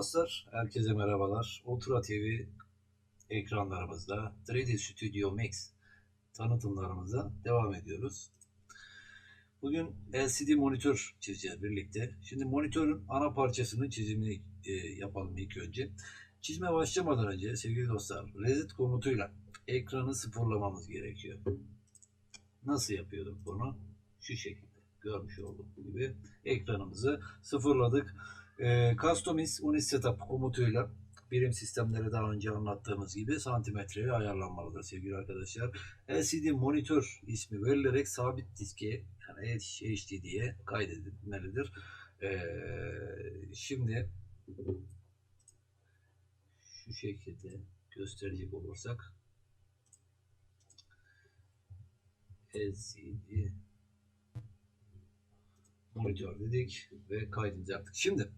dostlar, herkese merhabalar. Ultra TV ekranlarımızda 3D Studio Max tanıtımlarımıza devam ediyoruz. Bugün LCD monitör çizeceğiz birlikte. Şimdi monitörün ana parçasının çizimini e, yapalım ilk önce. Çizme başlamadan önce sevgili dostlar, reset komutuyla ekranı sıfırlamamız gerekiyor. Nasıl yapıyorduk bunu? Şu şekilde görmüş olduğunuz gibi ekranımızı sıfırladık. E, Customize Unit Setup komutuyla birim sistemleri daha önce anlattığımız gibi santimetreye ayarlanmalıdır sevgili arkadaşlar. LCD monitör ismi verilerek sabit diske yani HDD'ye kaydedilmelidir. E, şimdi şu şekilde gösterecek olursak LCD monitör dedik ve kaydımızı yaptık. Şimdi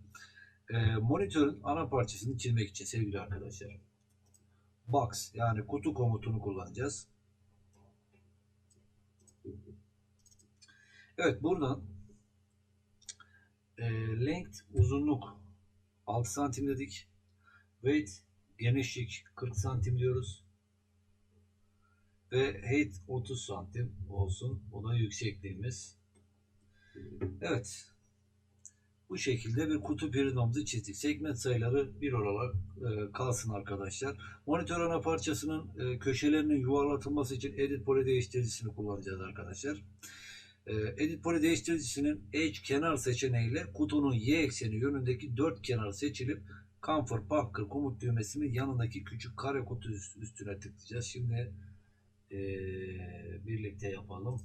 e, monitörün ana parçasını çizmek için sevgili arkadaşlar box yani kutu komutunu kullanacağız. Evet buradan e, length uzunluk 6 santim dedik. Weight genişlik 40 santim diyoruz. Ve height 30 santim olsun. O da yüksekliğimiz. Evet. Bu şekilde bir kutu perinomumuzu çizdik. Segment sayıları bir olarak e, kalsın arkadaşlar. Monitör ana parçasının e, köşelerinin yuvarlatılması için Edit Poly değiştiricisini kullanacağız arkadaşlar. E, Edit Poly değiştiricisinin Edge kenar seçeneğiyle kutunun Y ekseni yönündeki dört kenar seçilip Comfort Packer komut düğmesinin yanındaki küçük kare kutu üstüne tıklayacağız. Şimdi e, birlikte yapalım.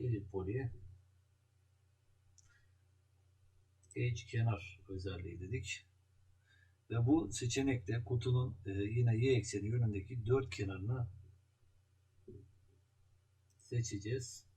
Edit Poly'ye Edge kenar özelliği dedik. Ve bu seçenekte kutunun e, yine y ekseni yönündeki dört kenarını seçeceğiz.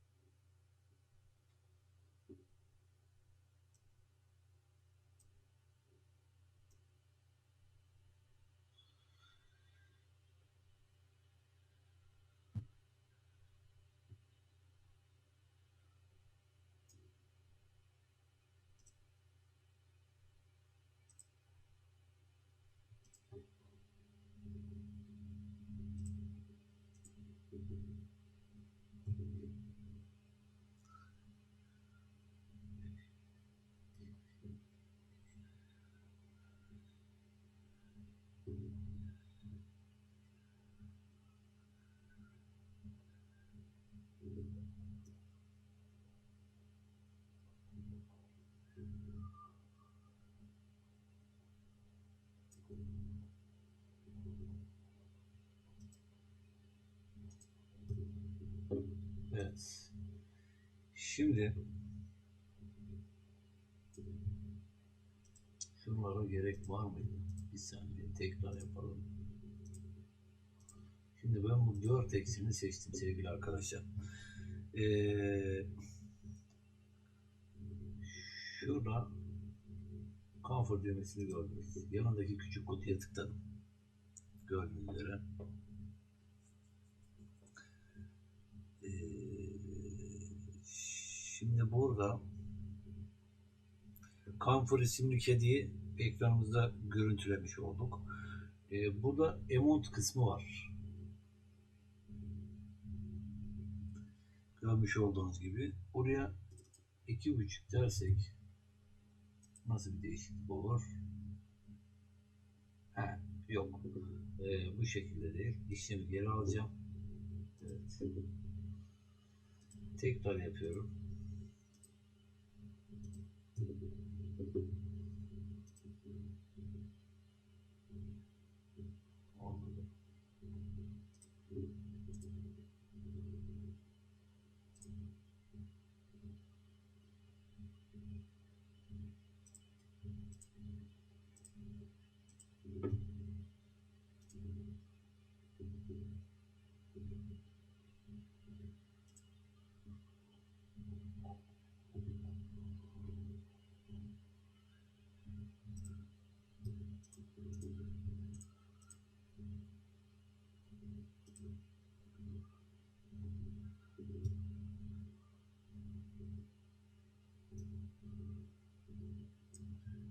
Şimdi şunlara gerek var mıydı? Bir saniye tekrar yapalım. Şimdi ben bu dört eksini seçtim sevgili arkadaşlar. Ee, şurada comfort düğmesini gördünüz. Yanındaki küçük kutuya tıkladım. Gördüğünüz üzere. Burada Comfort isimli kediyi ekranımızda görüntülemiş olduk. Ee, burada emot kısmı var. Görmüş olduğunuz gibi. Buraya iki buçuk dersek nasıl bir değişiklik olur? He, yok. Ee, bu şekilde değil. İşlemi geri alacağım. Evet. Tekrar yapıyorum. Thank you.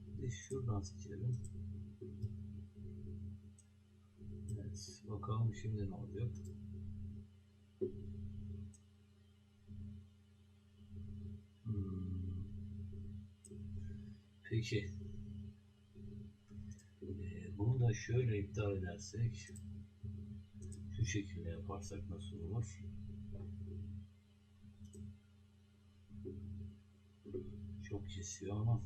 Bir de şuradan seçelim. Evet, bakalım şimdi ne olacak. Hmm. Peki. Ee, bunu da şöyle iptal edersek şu şekilde yaparsak nasıl olur? Çok kesiyor ama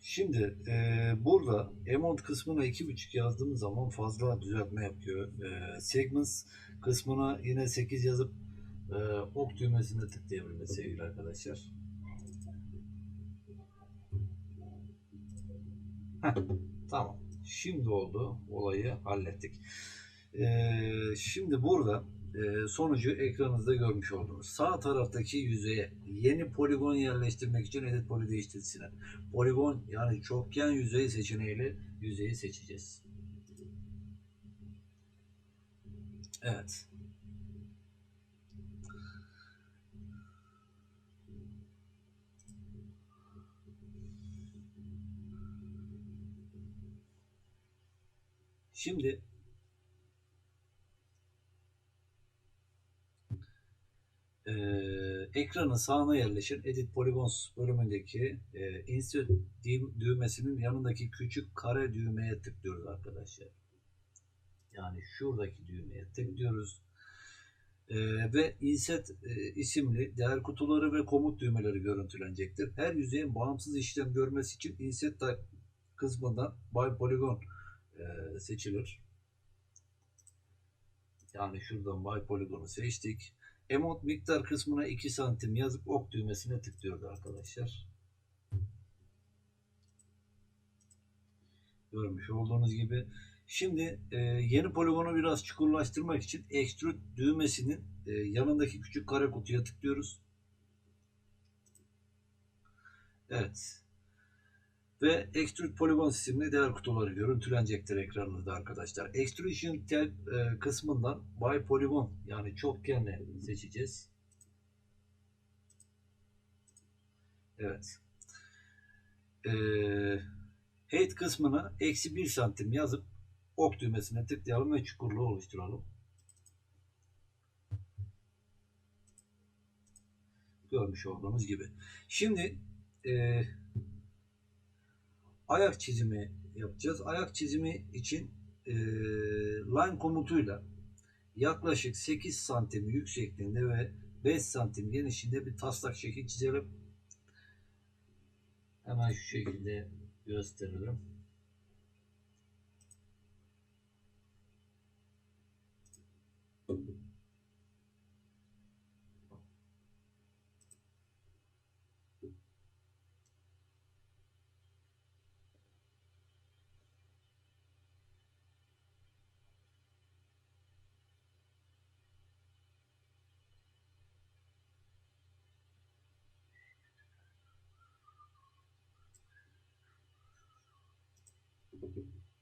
Şimdi e, burada emont kısmına 2.5 yazdığımız zaman fazla düzeltme yapıyor. E, segments kısmına yine 8 yazıp e, ok düğmesine tıklayabilmemiz sevgili arkadaşlar. Heh, tamam. Şimdi oldu. Olayı hallettik. E, şimdi burada e, sonucu ekranınızda görmüş oldunuz. Sağ taraftaki yüzeye yeni poligon yerleştirmek için edit poli değiştirsinler. Poligon yani çokgen yüzey seçeneğiyle yüzeyi seçeceğiz. Evet. Şimdi e, ekranın sağına yerleşen Edit Polygons bölümündeki e, Insert düğ- düğmesinin yanındaki küçük kare düğmeye tıklıyoruz arkadaşlar. Yani şuradaki düğmeye tıklıyoruz. E, ve Insert e, isimli değer kutuları ve komut düğmeleri görüntülenecektir. Her yüzeyin bağımsız işlem görmesi için Insert Type kısmından By Polygon e, seçilir. Yani şuradan By Polygon'u seçtik. Emot miktar kısmına 2 santim yazıp ok düğmesine tıklıyoruz arkadaşlar. Görmüş olduğunuz gibi. Şimdi e, yeni poligonu biraz çukurlaştırmak için extrude düğmesinin e, yanındaki küçük kare kutuya tıklıyoruz. Evet. Ve Extrude Polygon isimli değer kutuları görüntülenecektir ekranınızda arkadaşlar. Extrusion Type e, kısmından By Polygon yani çokgenle seçeceğiz. Evet. E, height kısmına eksi 1 santim yazıp ok düğmesine tıklayalım ve çukurluğu oluşturalım. Görmüş olduğunuz gibi. Şimdi e, ayak çizimi yapacağız. Ayak çizimi için e, line komutuyla yaklaşık 8 santim yüksekliğinde ve 5 santim genişliğinde bir taslak şekil çizelim. Hemen şu şekilde gösterelim. you.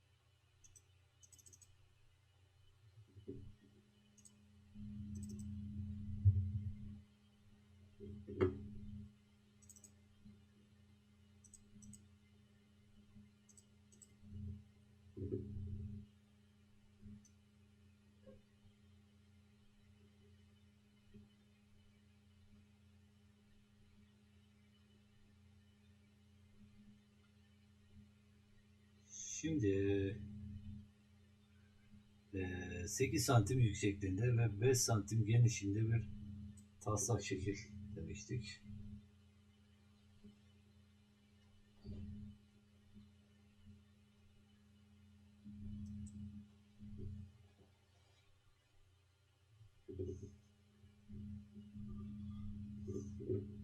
Şimdi e, 8 santim yüksekliğinde ve 5 santim genişliğinde bir taslak şekil demiştik. Thank you.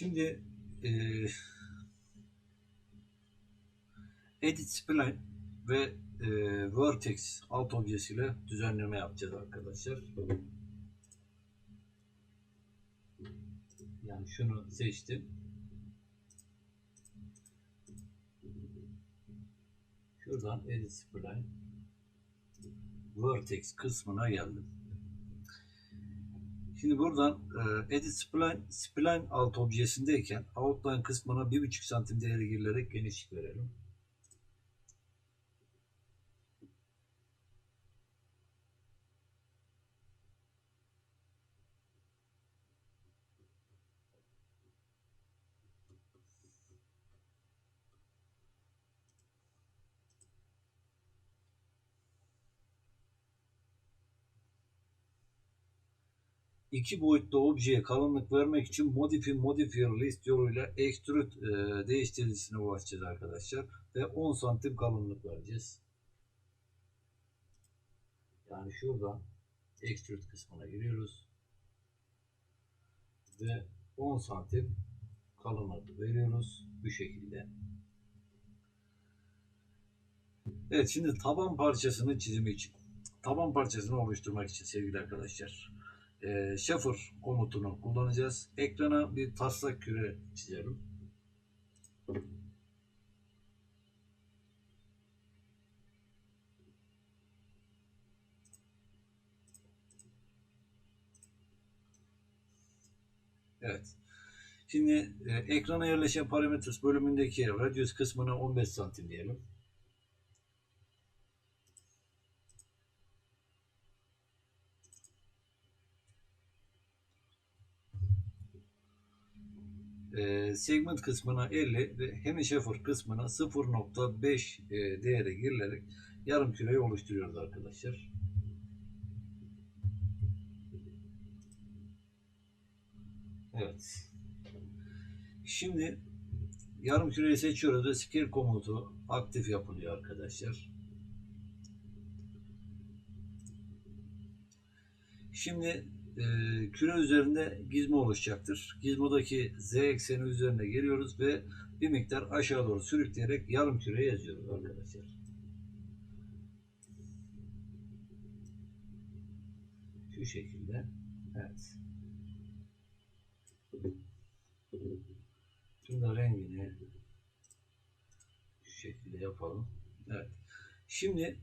Şimdi e, Edit Spline ve e, Vertex alt objesiyle düzenleme yapacağız arkadaşlar. Yani şunu seçtim. Şuradan Edit Spline Vertex kısmına geldim. Şimdi buradan e, Edit Spline, Spline alt objesindeyken Outline kısmına 1.5 santim değeri girilerek genişlik verelim. İki boyutlu objeye kalınlık vermek için Modify Modifier List yoluyla Extrude e, değiştiricisine ulaşacağız arkadaşlar. Ve 10 santim kalınlık vereceğiz. Yani şuradan Extrude kısmına giriyoruz. Ve 10 santim kalınlık veriyoruz. Bu şekilde. Evet şimdi taban parçasının çizimi için. Taban parçasını oluşturmak için sevgili arkadaşlar e, Shuffle komutunu kullanacağız. Ekrana bir taslak küre çizelim. Evet. Şimdi e, ekrana yerleşen parametres bölümündeki radius kısmına 15 santim diyelim. E, segment kısmına 50 ve hemisphere kısmına 0.5 e, değeri girilerek yarım küreyi oluşturuyoruz arkadaşlar. Evet. Şimdi yarım küreyi seçiyoruz ve scale komutu aktif yapılıyor arkadaşlar. Şimdi e, küre üzerinde gizmo oluşacaktır. Gizmodaki z ekseni üzerine geliyoruz ve bir miktar aşağı doğru sürükleyerek yarım küre yazıyoruz arkadaşlar. Şu şekilde. Evet. Şunu rengini şu şekilde yapalım. Evet. Şimdi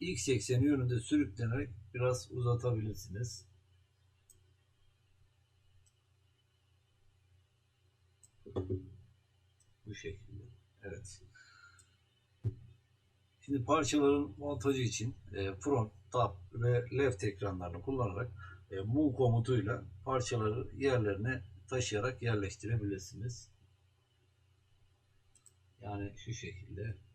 x ekseni yönünde sürüklenerek biraz uzatabilirsiniz. Bu şekilde. Evet. Şimdi parçaların montajı için e, front, top ve left ekranlarını kullanarak e, move komutuyla parçaları yerlerine taşıyarak yerleştirebilirsiniz. Yani şu şekilde.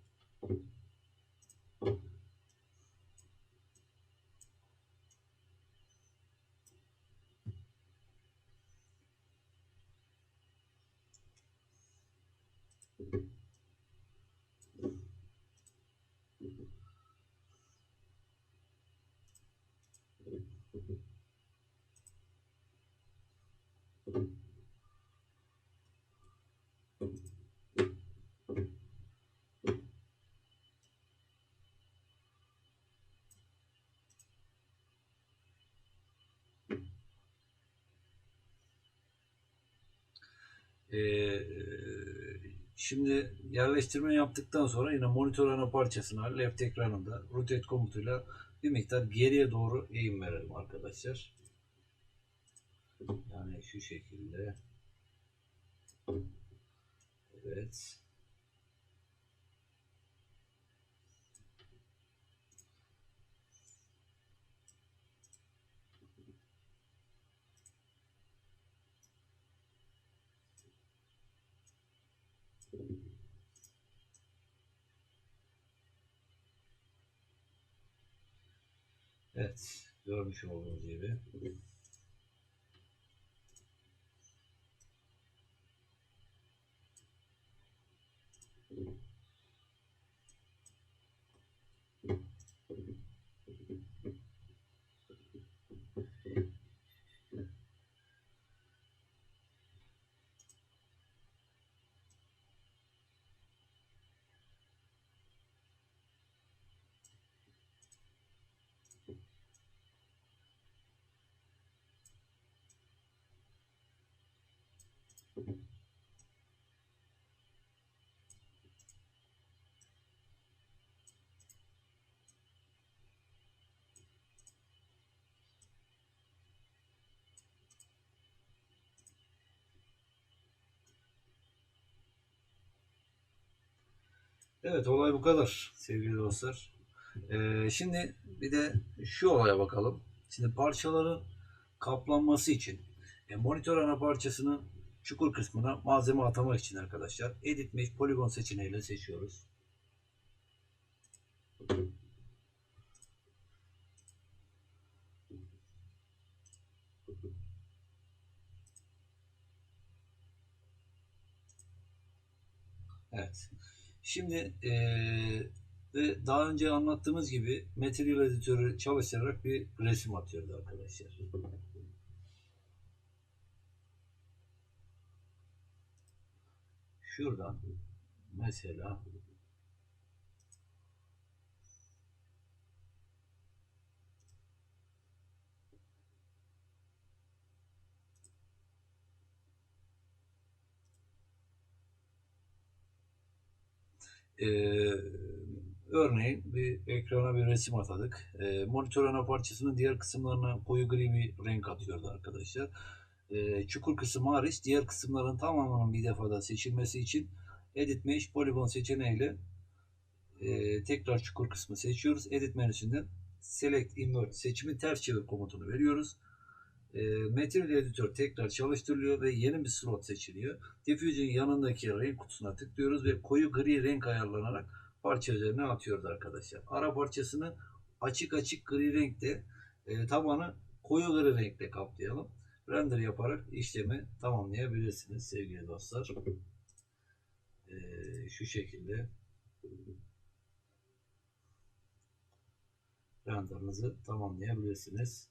Ee, şimdi yerleştirme yaptıktan sonra yine monitör ana parçasına left ekranında rotate komutuyla bir miktar geriye doğru eğim verelim arkadaşlar. Yani şu şekilde. Evet. Evet, görmüş olduğunuz gibi. Evet, olay bu kadar sevgili dostlar. Ee, şimdi bir de şu olaya bakalım. Şimdi parçaların kaplanması için e, monitör ana parçasının çukur kısmına malzeme atamak için arkadaşlar Edit Mesh Polygon seçeneğiyle seçiyoruz. Evet. Şimdi eee, ve daha önce anlattığımız gibi Material Editör'ü çalıştırarak bir resim atıyordu arkadaşlar. Şuradan mesela Ee, örneğin bir ekrana bir resim atadık. Ee, monitör ana parçasının diğer kısımlarına koyu gri bir renk atıyordu arkadaşlar. Ee, çukur kısmı hariç diğer kısımların tamamının bir defada seçilmesi için Edit Mesh Polygon seçeneğiyle e, tekrar çukur kısmı seçiyoruz. Edit menüsünden Select Invert seçimi ters çevir komutunu veriyoruz. E, Material Editor tekrar çalıştırılıyor ve yeni bir slot seçiliyor. Diffusion yanındaki renk kutusuna tıklıyoruz ve koyu gri renk ayarlanarak parça üzerine atıyoruz arkadaşlar. Ara parçasını açık açık gri renkte e, tabanı koyu gri renkle kaplayalım. Render yaparak işlemi tamamlayabilirsiniz sevgili dostlar. E, şu şekilde renderınızı tamamlayabilirsiniz.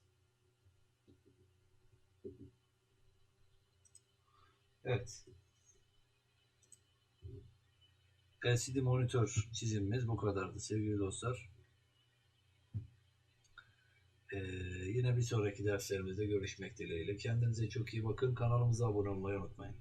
Evet. LCD monitör çizimimiz bu kadardı sevgili dostlar. Ee, yine bir sonraki derslerimizde görüşmek dileğiyle. Kendinize çok iyi bakın. Kanalımıza abone olmayı unutmayın.